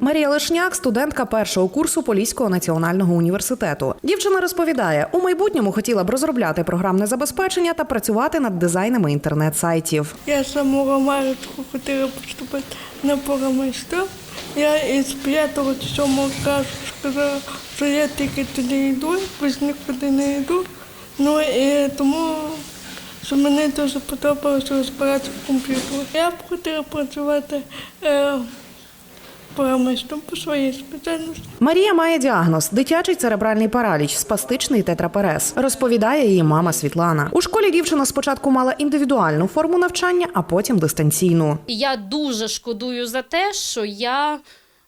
Марія Лишняк, студентка першого курсу Поліського національного університету. Дівчина розповідає, у майбутньому хотіла б розробляти програмне забезпечення та працювати над дизайнами інтернет-сайтів. Я самого марочку хотіла поступити на програмиста. Я із п'ятого сьомого класу сказала, що я тільки туди йду, без нікуди не йду. Ну і тому, що мені дуже подобалося розбиратися в комп'ютері. Я б хотіла працювати е, програмистом по своїй спеціальності. Марія має діагноз дитячий церебральний параліч, спастичний тетраперез. Розповідає її мама Світлана. У школі дівчина спочатку мала індивідуальну форму навчання, а потім дистанційну. Я дуже шкодую за те, що я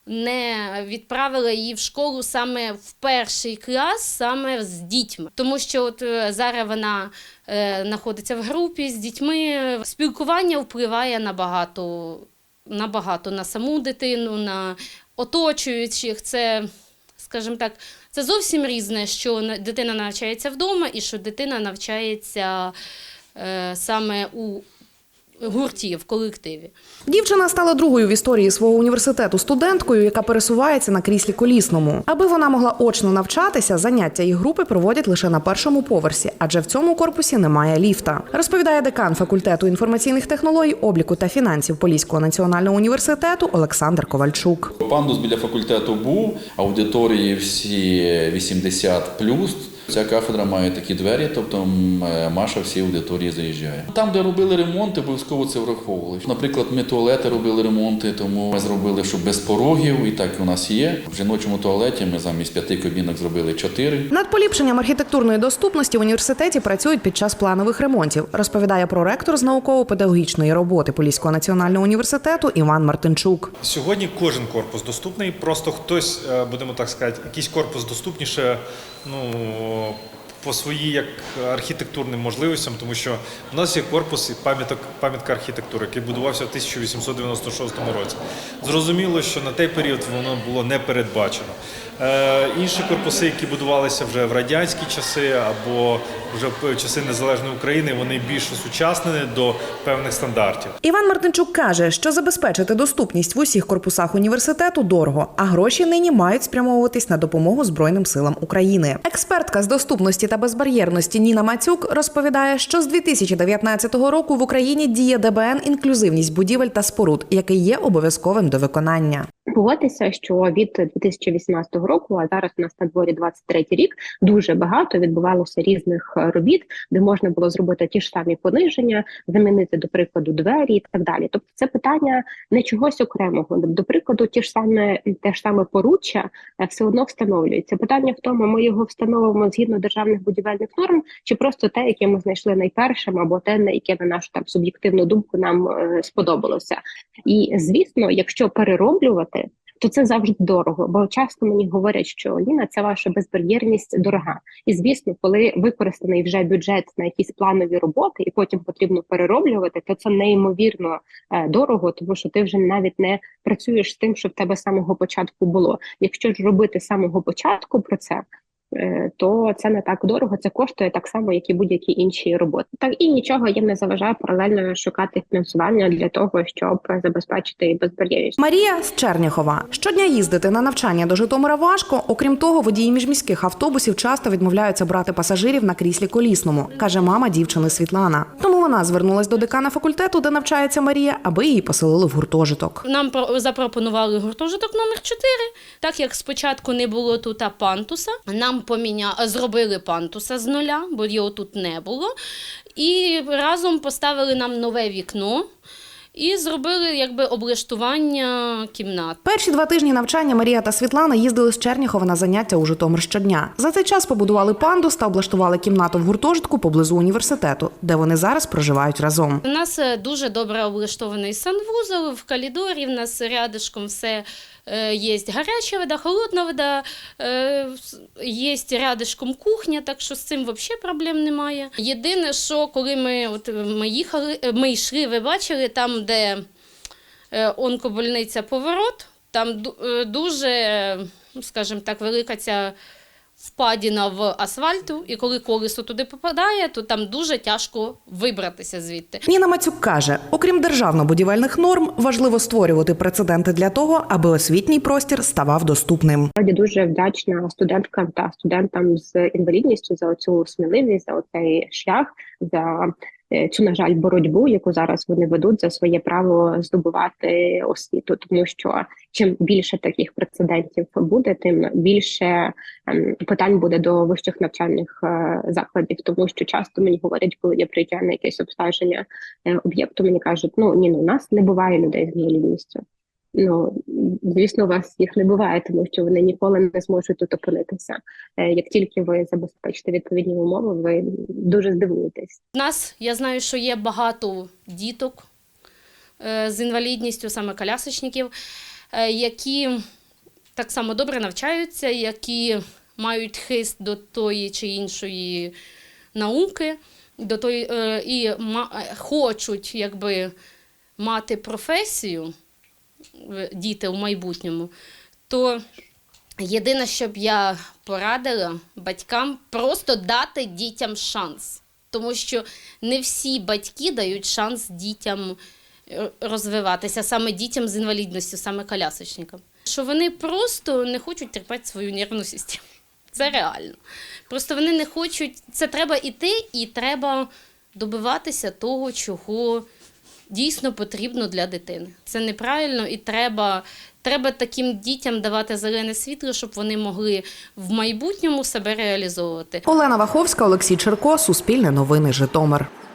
не відправила її в школу саме в перший клас, саме з дітьми. Тому що от е, зараз вона е, знаходиться в групі з дітьми. Спілкування впливає набагато, набагато на саму дитину, на оточуючих. Це, скажімо так, це зовсім різне, що на- дитина навчається вдома і що дитина навчається е, саме у гурті, в колективі. Дівчина стала другою в історії свого університету студенткою, яка пересувається на кріслі колісному. Аби вона могла очно навчатися, заняття і групи проводять лише на першому поверсі, адже в цьому корпусі немає ліфта. Розповідає декан факультету інформаційних технологій, обліку та фінансів Поліського національного університету Олександр Ковальчук. Пандус біля факультету був, аудиторії всі 80 Ця кафедра має такі двері, тобто е, Маша всі аудиторії заїжджає. Там, де робили ремонти, обов'язково це враховували. Наприклад, ми туалети робили ремонти, тому ми зробили, щоб без порогів, і так у нас є. В жіночому туалеті ми замість п'яти кабінок зробили чотири. Над поліпшенням архітектурної доступності в університеті працюють під час планових ремонтів. Розповідає проректор з науково-педагогічної роботи Поліського національного університету Іван Мартинчук. Сьогодні кожен корпус доступний, просто хтось, е, будемо так сказати, якийсь корпус доступніше, ну по своїй як архітектурним можливостям, тому що в нас є корпус і пам'яток пам'ятка архітектури, який будувався в 1896 році. Зрозуміло, що на той період воно було не передбачено. Е, інші корпуси, які будувалися вже в радянські часи або вже в часи незалежної України, вони більш осучаснені до певних стандартів. Іван Мартинчук каже, що забезпечити доступність в усіх корпусах університету дорого, а гроші нині мають спрямовуватись на допомогу Збройним силам України. Експертка з доступності та безбар'єрності Ніна Мацюк розповідає, що з 2019 року в Україні діє ДБН інклюзивність будівель та споруд, який є обов'язковим до виконання. Погодьтеся, що від 2018 року, а зараз у нас на дворі 23 рік, дуже багато відбувалося різних е, робіт, де можна було зробити ті ж самі пониження, замінити до прикладу двері і так далі. Тобто, це питання не чогось окремого. До прикладу, ті ж саме те ж саме поруччя е, все одно встановлюється. Питання в тому, ми його встановимо згідно державних будівельних норм, чи просто те, яке ми знайшли найпершим, або те, на яке на нашу там суб'єктивну думку нам е, сподобалося. І звісно, якщо перероблювати, то це завжди дорого. Бо часто мені говорять, що Ліна, це ваша безбар'єрність дорога. І звісно, коли використаний вже бюджет на якісь планові роботи, і потім потрібно перероблювати, то це неймовірно е, дорого, тому що ти вже навіть не працюєш з тим, що в тебе самого початку було. Якщо ж робити самого початку про це. Е, То це не так дорого, це коштує так само, як і будь-які інші роботи. Так і нічого їм не заважає паралельно шукати фінансування для того, щоб забезпечити безбар'єрність. Марія з Черняхова щодня їздити на навчання до Житомира важко. Окрім того, водії міжміських автобусів часто відмовляються брати пасажирів на кріслі колісному, каже мама дівчини Світлана. Тому вона звернулась до декана факультету, де навчається Марія, аби її поселили в гуртожиток. Нам про- запропонували гуртожиток номер 4. Так як спочатку не було тут пантуса, нам поміня... зробили пантуса з нуля, бо його тут не було. І разом поставили нам нове вікно і зробили якби облаштування кімнат. Перші два тижні навчання Марія та Світлана їздили з Черніхова на заняття у Житомир щодня. За цей час побудували пандус та облаштували кімнату в гуртожитку поблизу університету, де вони зараз проживають разом. У нас е, дуже добре облаштований санвузол, в коридорі в нас рядышком все е, є гаряча вода, холодна вода, е, є рядышком кухня, так що з цим взагалі проблем немає. Єдине, що коли ми, от, ми їхали, е, ми йшли, ви бачили, там, де е, онкобольниця поворот, там е, дуже, скажімо так, велика ця впадіна в асфальту, і коли колесо туди попадає, то там дуже тяжко вибратися звідти. Ніна Мацюк каже: окрім державно-будівельних норм, важливо створювати прецеденти для того, аби освітній простір ставав доступним. Насправді дуже вдячна студенткам та студентам з інвалідністю за цю сміливість, за цей шлях, за цю на жаль боротьбу, яку зараз вони ведуть за своє право здобувати освіту. Тому що чим більше таких прецедентів буде, тим більше ем, питань буде до вищих навчальних е, закладів. Тому що часто мені говорять, коли я приїжджаю на якесь обстеження е, об'єкту, мені кажуть, ну ні, ну у нас не буває людей з інвалідністю. Ну, звісно, у вас їх не буває, тому що вони ніколи не зможуть тут опинитися. Е, Як тільки ви забезпечите відповідні умови, ви дуже здивуєтесь. У нас я знаю, що є багато діток е, з інвалідністю, саме колясочників, е, які так само добре навчаються, які мають хист до тої чи іншої науки, до тої, і ма- хочуть якби, мати професію діти у майбутньому, то єдине, що б я порадила батькам, просто дати дітям шанс. Тому що не всі батьки дають шанс дітям е, розвиватися, саме дітям з інвалідністю, саме колясочникам. Що вони просто не хочуть терпати свою нервну систему. Це реально. Просто вони не хочуть. Це треба іти, і треба добиватися того, чого дійсно потрібно для дитини. Це неправильно і треба, треба таким дітям давати зелене світло, щоб вони могли в майбутньому себе реалізовувати. Олена Ваховська, Олексій Черко, Суспільне новини, Житомир.